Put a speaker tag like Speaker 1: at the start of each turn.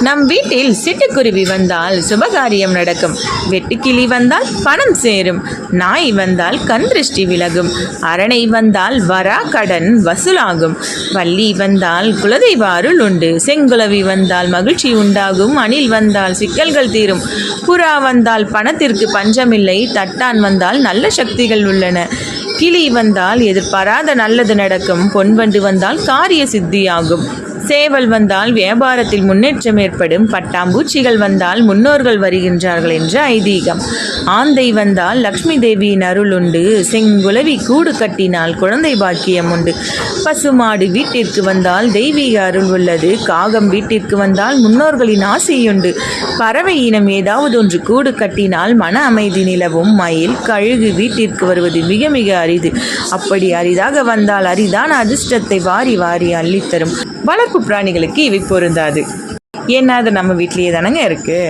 Speaker 1: நம் வீட்டில் சிட்டுக்குருவி வந்தால் சுபகாரியம் நடக்கும். வெட்டுக்கிளி வந்தால் பணம் சேரும். நாய் வந்தால் கண் திருஷ்டி விலகும். அரணை வந்தால் வரா கடன் வசூலாகும். வள்ளி வந்தால் குலதெய்வ அருள் உண்டு. செங்குலவி வந்தால் மகிழ்ச்சி உண்டாகும். அணில் வந்தால் சிக்கல்கள் தீரும். புறா வந்தால் பணத்திற்கு பஞ்சமில்லை. தட்டான் வந்தால் நல்ல சக்திகள் உள்ளன. கிளி வந்தால் எதிர்பாராத நல்லது நடக்கும். பொன்வண்டு வந்தால் காரிய சித்தியாகும். சேவல் வந்தால் வியாபாரத்தில் முன்னேற்றம் ஏற்படும் பட்டாம்பூச்சிகள் வந்தால் முன்னோர்கள் வருகின்றார்கள் என்ற ஐதீகம். ஆந்தை வந்தால் லக்ஷ்மி தேவியின் அருள் உண்டு. செங்குலவி கூடு கட்டினால் குழந்தை பாக்கியம் உண்டு. பசுமாடு வீட்டிற்கு வந்தால் தெய்வீக அருள் உள்ளது. காகம் வீட்டிற்கு வந்தால் முன்னோர்களின் ஆசையுண்டு பறவை இனம் ஏதாவது ஒன்று கூடு கட்டினால் மன அமைதி நிலவும். மயில் கழுகு வீட்டிற்கு வருவது மிக மிக அரிது. அப்படி அரிதாக வந்தால் அரிதான அதிர்ஷ்டத்தை வாரி வாரி அள்ளித்தரும். வளர்ப்பு பிராணிகளுக்கு இவை பொருந்தாது. என்ன அது நம்ம வீட்டிலேயே தானங்க இருக்குது